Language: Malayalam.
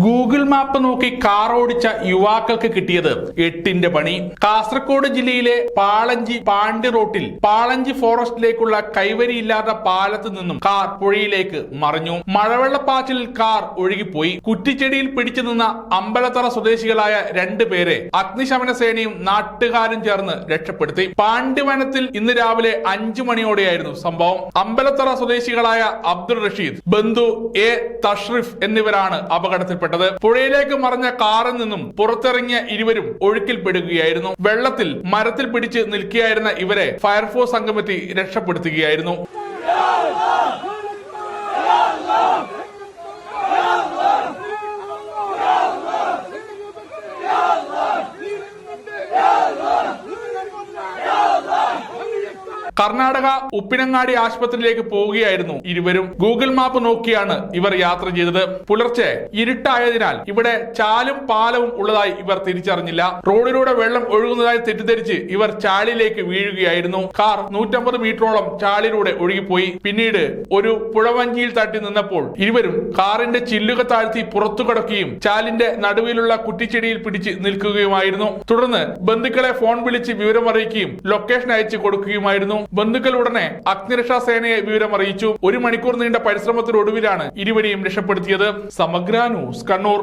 ഗൂഗിൾ മാപ്പ് നോക്കി കാർ ഓടിച്ച യുവാക്കൾക്ക് കിട്ടിയത് എട്ടിന്റെ പണി. കാസർഗോഡ് ജില്ലയിലെ പാളഞ്ചി പാണ്ടി റോട്ടിൽ പാളഞ്ചി ഫോറസ്റ്റിലേക്കുള്ള കൈവരിയില്ലാത്ത പാലത്ത് നിന്നും കാർ പുഴയിലേക്ക് മറിഞ്ഞു. മഴവെള്ളപ്പാച്ചിലിൽ കാർ ഒഴുകിപ്പോയി. കുറ്റിച്ചെടിയിൽ പിടിച്ചു നിന്ന അമ്പലത്തറ സ്വദേശികളായ രണ്ടു പേരെ അഗ്നിശമന സേനയും നാട്ടുകാരും ചേർന്ന് രക്ഷപ്പെടുത്തി. പാണ്ഡിവനത്തിൽ ഇന്ന് രാവിലെ അഞ്ചു മണിയോടെയായിരുന്നു സംഭവം. അമ്പലത്തറ സ്വദേശികളായ അബ്ദുൾ റഷീദ് ബന്ധു എ തഷ്റിഫ് എന്നിവരാണ് അപകടത്തിൽപ്പെട്ടത് പുഴയിലേക്ക് മറിഞ്ഞ കാറിൽ നിന്നും പുറത്തിറങ്ങിയ ഇരുവരും ഒഴുക്കിൽപ്പെടുകയായിരുന്നു വെള്ളത്തിൽ മരത്തിൽ പിടിച്ച് നിൽക്കുകയായിരുന്ന ഇവരെ ഫയർഫോഴ്സ് സംഘമെത്തി രക്ഷപ്പെടുത്തുകയായിരുന്നു. കർണാടക ഉപ്പിനങ്ങാടി ആശുപത്രിയിലേക്ക് പോവുകയായിരുന്നു ഇരുവരും. ഗൂഗിൾ മാപ്പ് നോക്കിയാണ് ഇവർ യാത്ര ചെയ്തത്. പുലർച്ചെ ഇരുട്ടായതിനാൽ ഇവിടെ ചാലും പാലവും ഉള്ളതായി ഇവർ തിരിച്ചറിഞ്ഞില്ല. റോഡിലൂടെ വെള്ളം ഒഴുകുന്നതായി തെറ്റിദ്ധരിച്ച് ഇവർ ചാലിലേക്ക് വീഴുകയായിരുന്നു. കാർ നൂറ്റമ്പത് മീറ്ററോളം ചാലിലൂടെ ഒഴുകിപ്പോയി. പിന്നീട് ഒരു പുഴവഞ്ചിയിൽ തട്ടി നിന്നപ്പോൾ ഇരുവരും കാറിന്റെ ചില്ലുക താഴ്ത്തി പുറത്തു കടക്കുകയും ചാലിന്റെ നടുവിലുള്ള കുറ്റിച്ചെടിയിൽ പിടിച്ച് നിൽക്കുകയുമായിരുന്നു. തുടർന്ന് ബന്ധുക്കളെ ഫോൺ വിളിച്ച് വിവരമറിയിക്കുകയും ലൊക്കേഷൻ അയച്ചു കൊടുക്കുകയുമായിരുന്നു. ബന്ധുക്കൾ ഉടനെ അഗ്നിരക്ഷാ സേനയെ വിവരം അറിയിച്ചു ഒരു മണിക്കൂർ നീണ്ട പരിശ്രമത്തിനൊടുവിലാണ് ഇരുവരെയും രക്ഷപ്പെടുത്തിയത്. സമഗ്ര ന്യൂസ് കണ്ണൂർ.